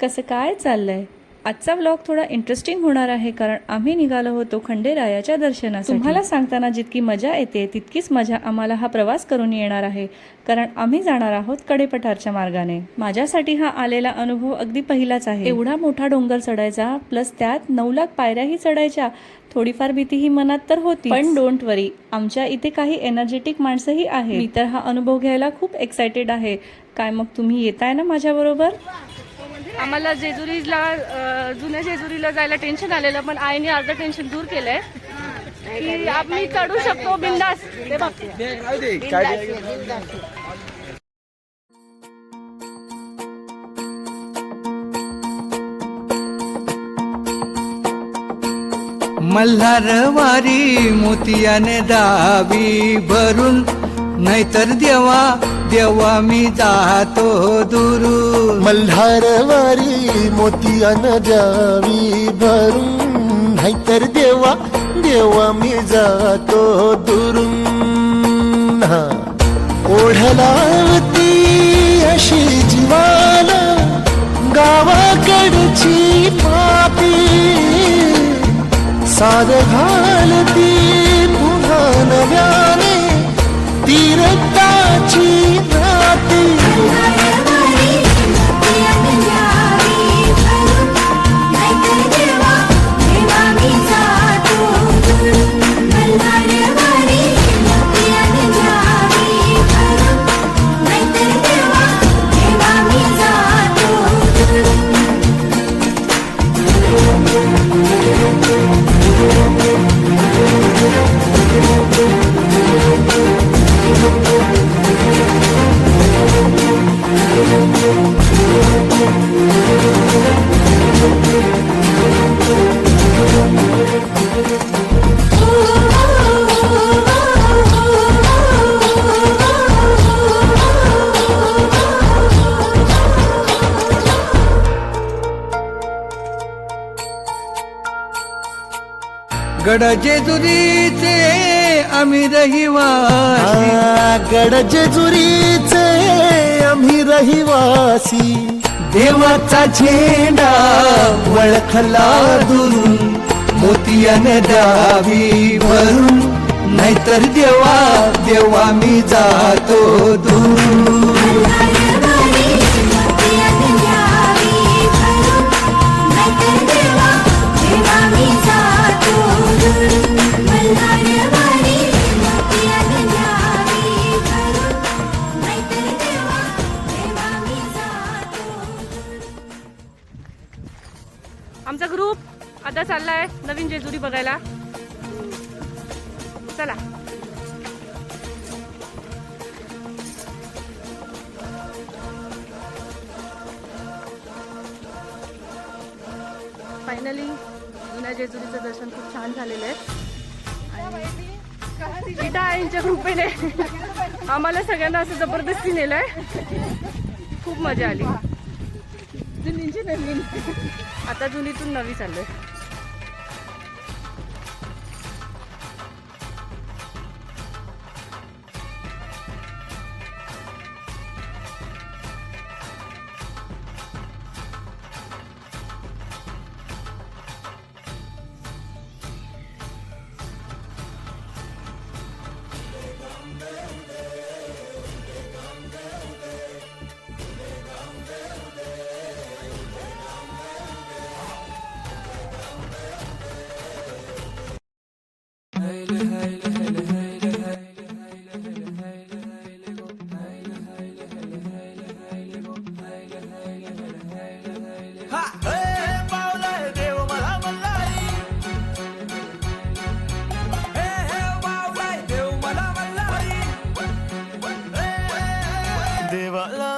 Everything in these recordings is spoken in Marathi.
कसं काय चाललंय? आजचा व्लॉग थोडा इंटरेस्टिंग होणार आहे कारण आम्ही निघालो होतो खंडेरायाच्या दर्शनासाठी. तुम्हाला सांगताना जितकी मजा येते तितकीच मजा आम्हाला हा प्रवास करून येणार आहे. कारण आम्ही जाणार आहोत कडेपठारच्या मार्गाने. माझ्यासाठी हा आलेला अनुभव अगदी पहिलाच आहे. एवढा मोठा डोंगर चढायचा प्लस त्यात नऊ लाख पायऱ्याही चढायच्या थोडीफार भीती ही मनात तर होती पण डोंट वरी आमच्या इथे काही एनर्जेटिक माणसंही आहे मी तर हा अनुभव घ्यायला खूप एक्सायटेड आहे. काय मग तुम्ही येताय ना माझ्याबरोबर? आम्हाला जेजुरीला जुन्या जेजुरीला जायला टेन्शन आलेलं पण आईने अर्धं टेन्शन दूर केलंय. की आम्ही चढू शकतो बिंदास. ते मल्हारवारी मोतियाने दावी भरून नाहीतर देवा देवा मी जातो दुरून. मल्हारवारी अन द्यावी भरून. नाहीतर देवा देवा मी जातो दुरून. ओढलावती अशी जीवाला गावाकडची पापी. साध घालती गड जेजुरीचे आम्ही रहिवासी. आ, गड जेजुरीचे आम्ही रहिवासी. देवाचा झेंडा वळखला दुरून मोतियाने दावी भरून नाहीतर देवा देवा मी जातो दूर. आता चाललाय नवीन जेजुरी बघायला. चला. फायनली जुन्या जेजुरीचं दर्शन खूप छान झालेलं आहे. गीता आईंच्या कृपेने आम्हाला सगळ्यांना असं जबरदस्ती नेलंय. खूप मजा आली. आता जुनीतून नवी चाललोय.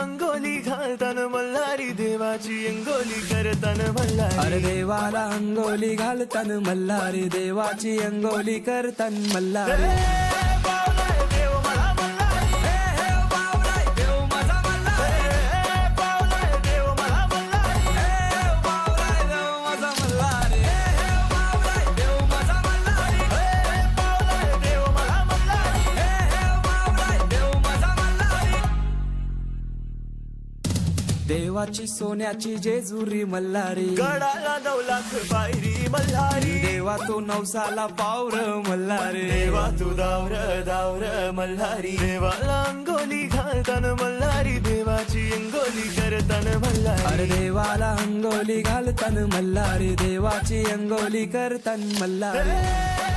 अंगोली घालताना मल्हारी देवाची अंगोली करताना मल्हारी अरे देवाला अंगोली घालतन मल्हारी देवाची अंगोली करतन मल्हारी देवाची सोन्याची जेजुरी मल्हारी. गडाला नऊ लाख पायरी मल्हारी. देवा तो नवसाला पावर मल्हारी. देवा तू दावर दावर मल्हारी. देवाला अंगोली घालताना मल्हारी. देवाची अंगोली करताना मल्हारी. अरे देवाला अंगोली घालतन मल्हारी. देवाची अंगोली करतन मल्हारी.